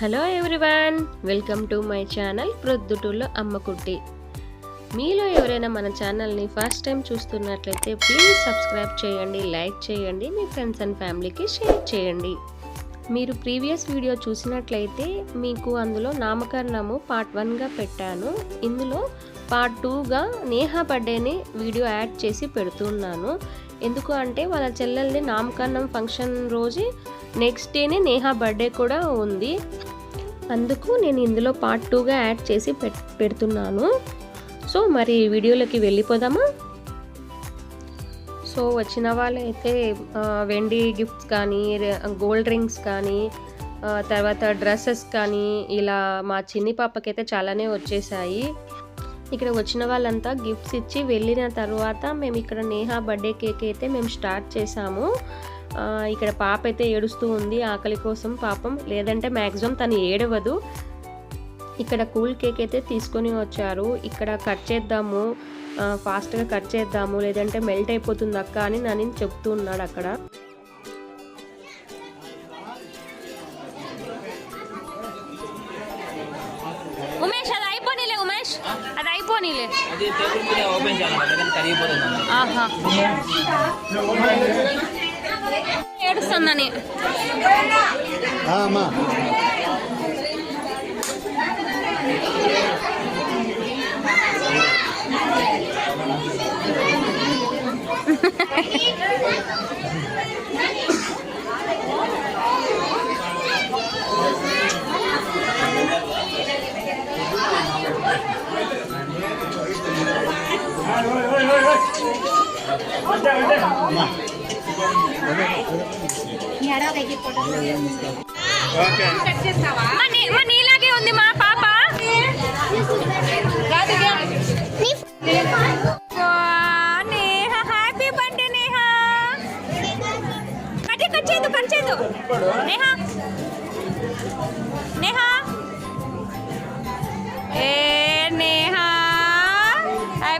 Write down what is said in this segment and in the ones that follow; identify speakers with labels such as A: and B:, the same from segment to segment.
A: Hello everyone welcome to my channel ప్రొద్దుటూళ్ళో అమ్మకుట్టి మీలో ఎవరైనా మన ఛానల్ని ఫస్ట్ టైం చూస్తున్నట్లయితే ప్లీజ్ సబ్స్క్రైబ్ చేయండి లైక్ చేయండి మీ ఫ్రెండ్స్ అండ్ ఫ్యామిలీకి షేర్ చేయండి. మీరు ప్రీవియస్ వీడియో చూసినట్లయితే మీకు అందులో నామకరణము పార్ట్ వన్గా పెట్టాను. ఇందులో పార్ట్ టూగా నేహా బర్త్డేని వీడియో యాడ్ చేసి పెడుతున్నాను. ఎందుకు అంటే వాళ్ళ చెల్లెల్ని నామకరణం ఫంక్షన్ రోజు నెక్స్ట్ డేనే నేహా బర్త్డే కూడా ఉంది. అందుకు నేను ఇందులో పార్ట్ టూగా యాడ్ చేసి పెట్ పెడుతున్నాను. సో మరి వీడియోలోకి వెళ్ళిపోదామా? సో వచ్చిన వాళ్ళైతే వెండి గిఫ్ట్స్ కానీ గోల్డ్ రింగ్స్ కానీ తర్వాత డ్రెస్సెస్ కానీ ఇలా మా చిన్ని పాపకైతే చాలానే వచ్చేసాయి. ఇక్కడ వచ్చిన వాళ్ళంతా గిఫ్ట్స్ ఇచ్చి వెళ్ళిన తర్వాత మేము ఇక్కడ నేహా బర్త్డే కేక్ అయితే మేము స్టార్ట్ చేసాము ఇక్కడ పాప అయితే ఏడుస్తూ ఉంది ఆకలి కోసం పాపం. లేదంటే మ్యాక్సిమం తను ఏడవదు. ఇక్కడ కూల్ కేక్ అయితే తీసుకొని వచ్చారు. ఇక్కడ కట్ చేద్దాము. ఫాస్ట్గా కట్ చేద్దాము. లేదంటే మెల్ట్ అయిపోతుంది అక్క అని నన్ను చెప్తూ ఉన్నాడు అక్కడ.
B: అది
C: టేబుల్ మీద ఓపెన్ చేయాలి అందుకని కరిగిపోతుంది
B: ఆహా. ఏడుస్తుందని.
D: అమ్మా.
B: నీలాగే ఉంది మా పాప.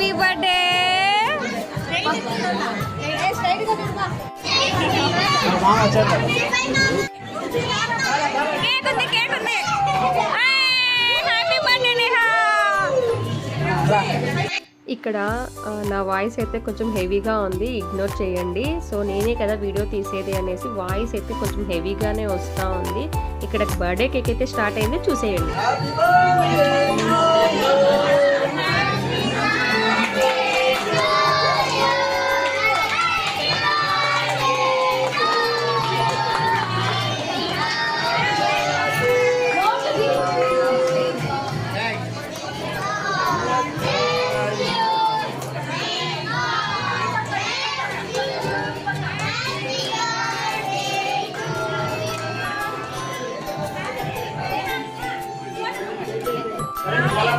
B: హ్యాపీ బర్త్డే కేక్ ఉంది కేక్ ఉంది హ్యాపీ బర్త్డే నేహ
A: ఇక్కడ నా వాయిస్ అయితే కొంచెం హెవీగా ఉంది ఇగ్నోర్ చేయండి. సో నేనే కదా వీడియో తీసేది అనేసి వాయిస్ అయితే కొంచెం హెవీగానే వస్తూ ఉంది. ఇక్కడ బర్త్డే కేక్ అయితే స్టార్ట్ అయింది చూసేయండి.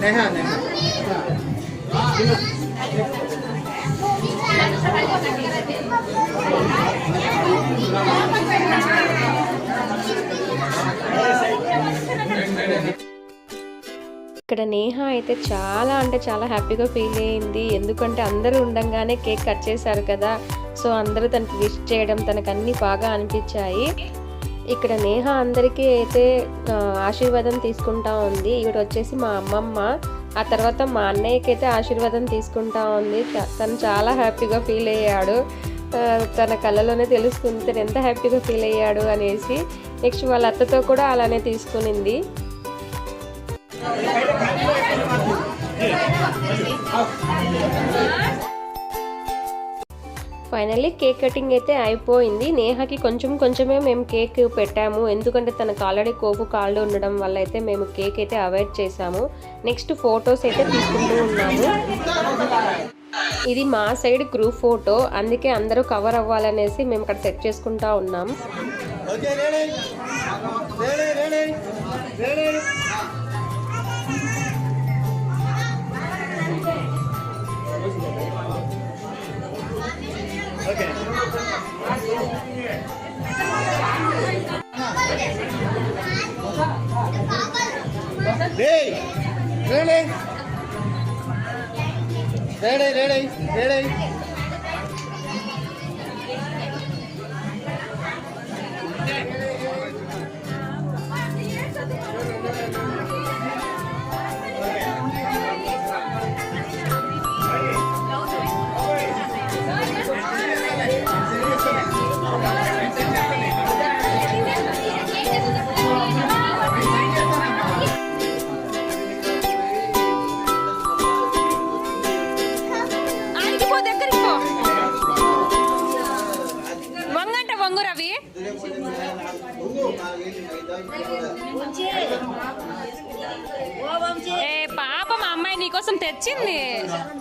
D: నేహా నేహా
A: ఇక్కడ నేహ అయితే చాలా అంటే చాలా హ్యాపీగా ఫీల్ అయింది ఎందుకంటే అందరూ ఉండంగానే కేక్ కట్ చేశారు కదా. సో అందరూ తనకి విష్ చేయడం తనకు అన్నీ బాగా అనిపించాయి. ఇక్కడ నేహ అందరికీ అయితే ఆశీర్వాదం తీసుకుంటా ఉంది. ఇక్కడ వచ్చేసి మా అమ్మమ్మ. ఆ తర్వాత మా అన్నయ్యకి అయితే ఆశీర్వాదం తీసుకుంటా ఉంది. తను చాలా హ్యాపీగా ఫీల్ అయ్యాడు. తన కళ్ళలోనే తెలుస్తుంది తను ఎంత హ్యాపీగా ఫీల్ అయ్యాడు అనేసి. నెక్స్ట్ వాళ్ళ అత్తతో కూడా అలానే తీసుకునింది. ఫైనల్లీ కేక్ కటింగ్ అయితే అయిపోయింది. నేహాకి కొంచెం కొంచెమే మేము కేక్ పెట్టాము. ఎందుకంటే తనకు ఆల్రెడీ కోపు కాళ్ళు ఉండడం వల్ల అయితే మేము కేక్ అయితే అవాయిడ్ చేసాము నెక్స్ట్ ఫొటోస్ అయితే తీసుకుంటూ ఉన్నాము. ఇది మా సైడ్ గ్రూప్ ఫోటో. అందుకే అందరూ కవర్ అవ్వాలనేసి మేము ఇక్కడ సెట్ చేసుకుంటా ఉన్నాం.
B: 嗯好的好的好的 ఏ పాప మా అమ్మాయి నీకోసం తెచ్చింది.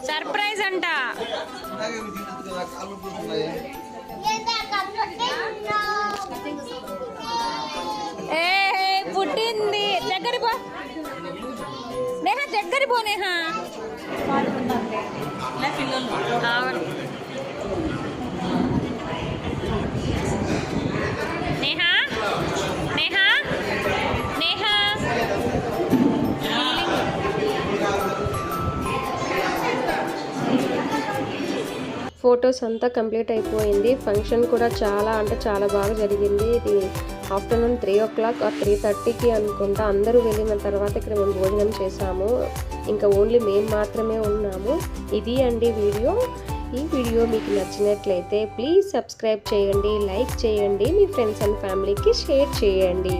B: సర్ప్రైజ్ అంట. ఏ పుట్టింది. దగ్గర పో. నేహ దగ్గర పో నేహ. అవును. నేహా
A: ఫొటోస్ అంతా కంప్లీట్ అయిపోయింది. ఫంక్షన్ కూడా చాలా అంటే చాలా బాగా జరిగింది. ఇది ఆఫ్టర్నూన్ త్రీ ఓ క్లాక్ ఆ త్రీ థర్టీకి అనుకుంటా అందరూ వెళ్ళిన తర్వాత ఇక్కడ మేము భోజనం చేసాము ఇంకా ఓన్లీ మేము మాత్రమే ఉన్నాము. ఇది అండి వీడియో. ఈ వీడియో మీకు నచ్చినట్లయితే ప్లీజ్ సబ్స్క్రైబ్ చేయండి లైక్ చేయండి మీ ఫ్రెండ్స్ అండ్ ఫ్యామిలీకి షేర్ చేయండి.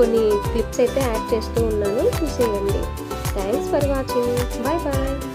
A: కొన్ని క్లిప్స్ అయితే యాడ్ చేస్తూ ఉన్నాను. చూసేయండి. Thanks for watching. Bye bye.